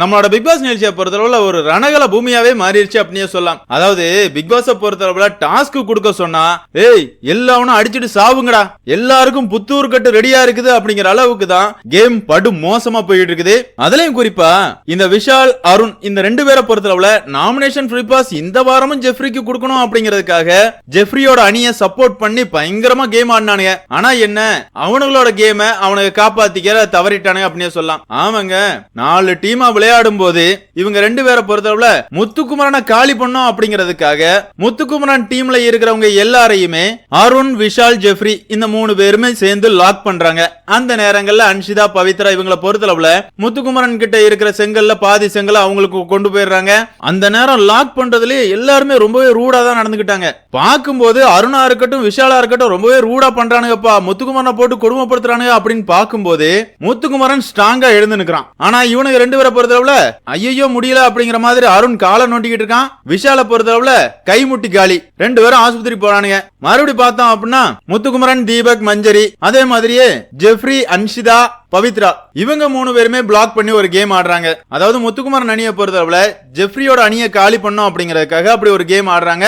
நம்மளோட big pass நிகழ்ச்சியை பொறுத்தளவுல ஒரு ரணகல பூமியாவே மாறிடுச்சு அப்படியே சொல்லலாம். அதாவது பிக் பாஸை பொறுத்தளவுல டாஸ்க் கொடுக்க சொன்னா ஏய் எல்லாவனும் அடிச்சுட்டு சாவுங்கடா. எல்லாருக்கும் புத்தூர் கட்டு ரெடியா இருக்குது அப்படிங்கிற அளவுக்கு தான் கேம் படு மோசமா போயிட்டு இருக்குது அதுலயும் குறிப்பா இந்த விஷால் அருண் இந்த ரெண்டு பேரை பொறுத்தளவுல நாமினேஷன் ஃப்ரீ பாஸ் இந்த வாரமும் ஜெஃப்ரிக்கு கொடுக்கணும் அப்படிங்கிறதுக்காக ஜெஃப்ரியோட அணியை சப்போர்ட் பண்ணி பயங்கரமா கேம் ஆடினானுங்க. ஆனா என்ன அவனுங்களோட கேம அவனுக்கு காப்பாத்திக்கிற தவறிட்டானுங்க அப்படின்னே சொல்லலாம். ஆமாங்க நாலு டீமா விளையாடும் போது இவங்க ரெண்டு பேரை பொறுத்தளவுல முத்துக்குமரனை காலி பண்ணோம் அப்படிங்கிறதுக்காக முத்துக்குமரன் டீம்ல இருக்கிறவங்க எல்லாரையுமே அருண் விஷால் ஜெஃப்ரி இந்த மூணு பேருமே சேர்ந்து லாக் பண்றாங்க. அந்த நேரங்கள்ல அன்ஷிதா பவித்ரா இவங்கள பொறுத்தளவுல முத்துக்குமரன் கிட்ட இருக்கிற செங்கல்ல பாதி செங்கல் அவங்களுக்கு கொண்டு போயிடுறாங்க. அந்த நேரம் லாக் பண்றதுலயே எல்லாருமே ரொம்பவே ரூடா தான் நடந்துகிட்டாங்க பார்க்கும்போது அருணா இருக்கட்டும் விஷாலா இருக்கட்டும் ரொம்பவே ரூடா பண்றானுங்கப்பா. முத்துக்குமரனை போட்டு கொடுமைப்படுத்துறானுங்க அப்படின்னு பார்க்கும்போது முத்துக்குமரன் ஸ்ட்ராங்கா எழுந்து நிக்கிறான். ஆனா இவனுக்கு ரெண்டு பேரை பொறுத்தளவுல ஐயோ முடியல அப்படிங்கிற மாதிரி அருண் காலை நோண்டிக்கிட்டு இருக்கான். விஷால பொறுத்தளவுல கைமுட்டி காலி. ரெண்டு பேரும் ஆஸ்பத்திரி போறானுங்க. மறுபடி பார்த்தோம் அப்படின்னா முத்துக்குமரன் தீபக் மஞ்சரி அதே மாதிரியே ஜெஃப்ரி அன்ஷிதா பவித்ரா. இவங்க மூணு பேருமே பிளாக் பண்ணி ஒரு கேம் ஆடுறாங்க. அதாவது முத்துக்குமரன் அணியை பொறுத்தளவுல ஜெஃப்ரியோட அணியை காலி பண்ணோம் அப்படிங்கறதுக்காக அப்படி ஒரு கேம் ஆடுறாங்க.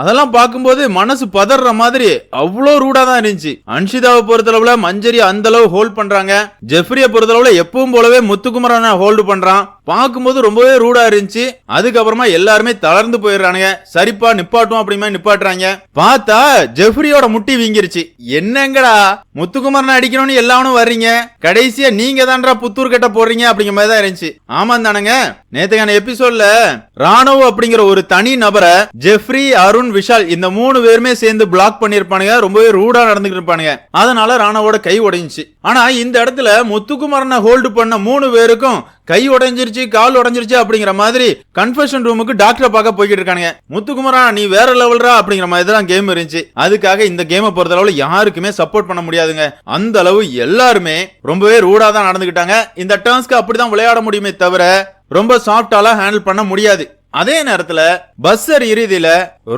அதெல்லாம் பார்க்கும்போது மனசு பதற மாதிரி அவ்வளோ ரூடா தான் இருந்துச்சு. அன்ஷிதாவை பொறுத்தளவுல மஞ்சரி அந்த அளவு ஹோல்ட் பண்றாங்க. ஜெஃப்ரியை பொறுத்தளவுல எப்பவும் போலவே முத்துக்குமரனை ஹோல்டு பண்றான். பார்க்கும்போது ரொம்பவே ரூடா இருந்துச்சு. அதுக்கப்புறமா எல்லாருமே தளர்ந்து போயிடுறானுங்க. சரிப்பா நிப்பாட்டும் அப்படிமா நிப்பாட்டுறாங்க. பார்த்தா ஜெஃப்ரியோட முட்டி வீங்கிருச்சு. என்னங்கடா? முத்துக்குமரனை அடிக்கணும்னு எல்லாரும் வர்றீங்க. கடைசியா நீங்க தான்டா புத்தூர் கட்ட போடுறீங்க அப்படிங்கிற மாதிரி தான் இருந்துச்சு. ஆமா தானுங்க. நேத்துக்கான எபிசோட்ல ராணுவ அப்படிங்கிற ஒரு தனி நபரை ஜெஃப்ரி அருண் விஷால் இந்த மூணு பேருமே சேர்ந்து பிளாக் பண்ணிருப்பானுங்க ரொம்பவே ரூடா நடந்துட்டு இருப்பானுங்க. அதனால ராணுவோட கை உடைஞ்சிச்சு ஆனா இந்த இடத்துல முத்துக்குமரனை ஹோல்டு பண்ண மூணு பேருக்கும் கை உடைஞ்சிருச்சு கால் உடைஞ்சிருச்சு அப்படிங்கிற மாதிரி கன்ஃபெஷன் ரூமுக்கு டாக்டரை பார்க்க போய்கிட்டு இருக்கானுங்க. முத்துக்குமரா நீ வேற லெவல்ரா அப்படிங்கிற மாதிரி தான் கேம் இருந்துச்சு. அதுக்காக இந்த கேமை பொறுத்தளவுல யாருக்குமே சப்போர்ட் பண்ண முடியாதுங்க. அந்த அளவு எல்லாருமே ரொம்பவே ரூடா தான் நடந்துக்கிட்டாங்க இந்த டேர்ன்ஸ்க்கு அப்படிதான் விளையாட முடியுமே தவிர ரொம்ப சாஃப்டாலாம் ஹேண்டில் பண்ண முடியாது. அதே நேரத்துல பஸ்ஸர் இறுதியில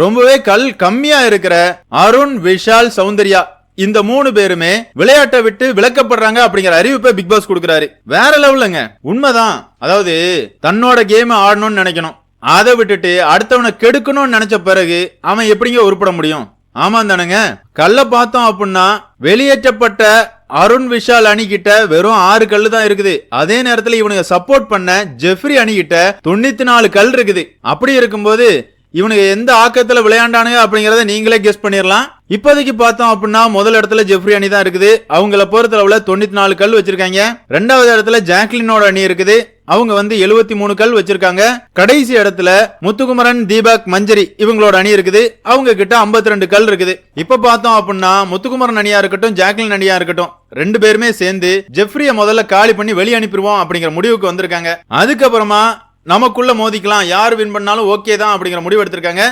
ரொம்பவே கல் கம்மியா இருக்கிற அருண் விஷால் சௌந்தர்யா இந்த மூணு பேருமே விளையாட்டை விட்டு விளக்கப்படுறாங்க அப்படிங்கிற அறிவிப்பை பிக் பாஸ் கொடுக்கறாரு. வேற லெவலுங்க உண்மைதான். அதாவது தன்னோட கேம் ஆடணும்னு நினைக்கணும். அதை விட்டுட்டு அடுத்தவனை கெடுக்கணும்னு நினைச்ச பிறகு அவன் எப்படிங்க உருப்பட முடியும்? ஆமா தானுங்க. கல்ல பார்த்தோம் அப்படின்னா வெளியேற்றப்பட்ட அருண் விஷால் அணிகிட்ட வெறும் ஆறு கல் தான் இருக்குது. அதே நேரத்துல இவனுங்க சப்போர்ட் பண்ண ஜெஃப்ரி அணிகிட்ட தொண்ணூத்தி நாலு கல் இருக்குது. அப்படி இருக்கும்போது இவனுங்க எந்த ஆக்கத்துல விளையாண்டானுங்க அப்படிங்கறத நீங்களே கெஸ் பண்ணிடலாம் இப்போதைக்கு பார்த்தோம் அப்படின்னா முதல் இடத்துல ஜெஃப்ரி அணி தான் இருக்குது. அவங்கள பொறுத்தளவுல தொண்ணூத்தி நாலு கல் வச்சிருக்காங்க. ரெண்டாவது இடத்துல ஜாக்லினோட அணி இருக்குது. அவங்க வந்து எழுபத்தி மூணு கல் வச்சிருக்காங்க. கடைசி இடத்துல முத்துக்குமரன் தீபக் மஞ்சரி இவங்களோட அணி இருக்குது. அவங்க கிட்ட 52 ரெண்டு கல் இருக்குது. இப்ப பார்த்தோம் அப்படின்னா முத்துக்குமரன் அணியா இருக்கட்டும் ஜாக்லின் அணியா இருக்கட்டும் ரெண்டு பேருமே சேர்ந்து ஜெஃப்ரிய முதல்ல காலி பண்ணி வெளியே அனுப்பிடுவோம் அப்படிங்கிற முடிவுக்கு வந்திருக்காங்க. அதுக்கப்புறமா நமக்குள்ள மோதிக்கலாம். யார் வின் பண்ணாலும் ஓகே தான் அப்படிங்கிற முடிவு எடுத்திருக்காங்க.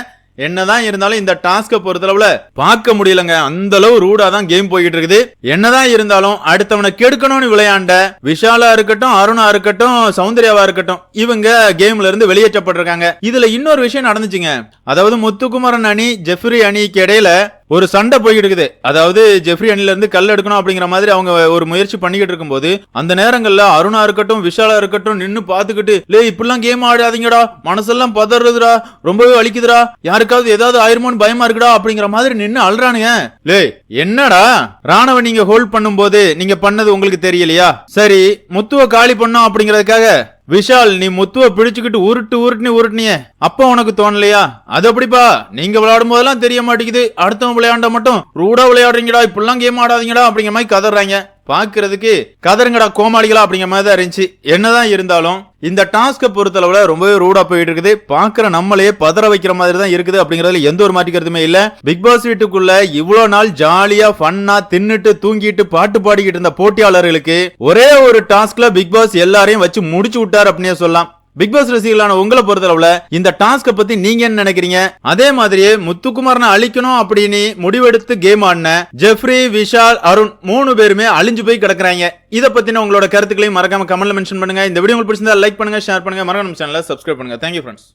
என்னதான் இருந்தாலும் இந்த டாஸ்கை பொறுத்தளவுல பார்க்க முடியலங்க. அந்த அளவு ரூடா தான் கேம் போய்கிட்டு இருக்குது என்னதான் இருந்தாலும் அடுத்தவனை கெடுக்கணும்னு விளையாண்ட விஷாலா இருக்கட்டும் அருணா இருக்கட்டும் சௌந்தர்யாவா இருக்கட்டும் இவங்க கேம்ல இருந்து வெளியேற்றப்பட்டிருக்காங்க. இதுல இன்னொரு விஷயம் நடந்துச்சுங்க. அதாவது முத்துக்குமரன் அணி ஜெஃப்ரி அணிக்கு இடையில ஒரு சண்டை போய்கிட்டு இருக்குது அதாவது ஜெஃப்ரி அணில இருந்து கல் எடுக்கணும் அப்படிங்கிற மாதிரி அவங்க ஒரு முயற்சி பண்ணிக்கிட்டு இருக்கும்போது அந்த நேரங்கள்ல அருணா இருக்கட்டும் விஷாலா இருக்கட்டும் நின்னு பாத்துக்கிட்டு லே இப்படிலாம் கேம் ஆடாதீங்கடா. மனசெல்லாம் பதறதுடா. ரொம்பவே வலிக்குதுடா. யாருக்காவது ஏதாவது ஆயிருமோன்னு பயமா இருக்குடா. அப்படிங்கிற மாதிரி நின்னு அழுறானுங்க. லே என்னடா? ராணவ நீங்க ஹோல்ட் பண்ணும்போது நீங்க பண்ணது உங்களுக்கு தெரியலையா? சரி முத்துவ காலி பண்ணோம் அப்படிங்கறதுக்காக. விஷால் நீ முத்துவ பிடிச்சுக்கிட்டு உருட்டு உருட்டுனி உருட்டுனியே. அப்ப உனக்கு தோணலையா? அது அப்படிப்பா நீங்க விளையாடும் போதெல்லாம் தெரிய மாட்டேங்குது. அடுத்தவன் விளையாண்ட மட்டும் ரூடா விளையாடுறீங்கடா இப்படிலாம் கேம் ஆடாதீங்கடா அப்படிங்கிற மாதிரி கதறாங்க. பாக்குறதுக்கு கதருங்கடா கோமாளிகளா அப்படிங்கிற மாதிரி தான் இருந்துச்சு. என்னதான் இருந்தாலும் இந்த டாஸ்கை பொறுத்தளவுல ரொம்பவே ரூடா போயிட்டு இருக்குது. பாக்குற நம்மளையே பதற வைக்கிற மாதிரி தான் இருக்குது அப்படிங்கறதுல எந்த ஒரு மாட்டிக்கிறதுமே இல்ல. பிக் பாஸ் வீட்டுக்குள்ள இவ்வளவு நாள் ஜாலியா ஃபன்னா தின்னுட்டு தூங்கிட்டு பாட்டு பாடிக்கிட்டு இருந்த போட்டியாளர்களுக்கு ஒரே ஒரு டாஸ்க்ல பிக் பாஸ் எல்லாரையும் வச்சு முடிச்சு விட்டார் அப்படின்னே சொல்லலாம். பிக் பாஸ் ரசிகர்களான உங்களை பொறுத்தளவுல இந்த டாஸ்க பத்தி நீங்க என்ன நினைக்கிறீங்க? அதே மாதிரியே முத்துக்குமாரனை அழிக்கணும் அப்படின்னு முடிவெடுத்து கேம் ஆடின ஜெஃப்ரி விஷால் அருண் மூணு பேருமே அழிஞ்சு போய் கிடக்குறாங்க. இத பத்தின உங்களோட கருத்துக்களையும் மறக்காம கமெண்ட்ல மென்ஷன் பண்ணுங்க. இந்த வீடியோ உங்களுக்கு பிடிச்சிருந்தா லைக் பண்ணுங்க ஷேர் பண்ணுங்க. மறக்காம சேனலை சப்ஸ்கிரைப் பண்ணுங்க. Thank you friends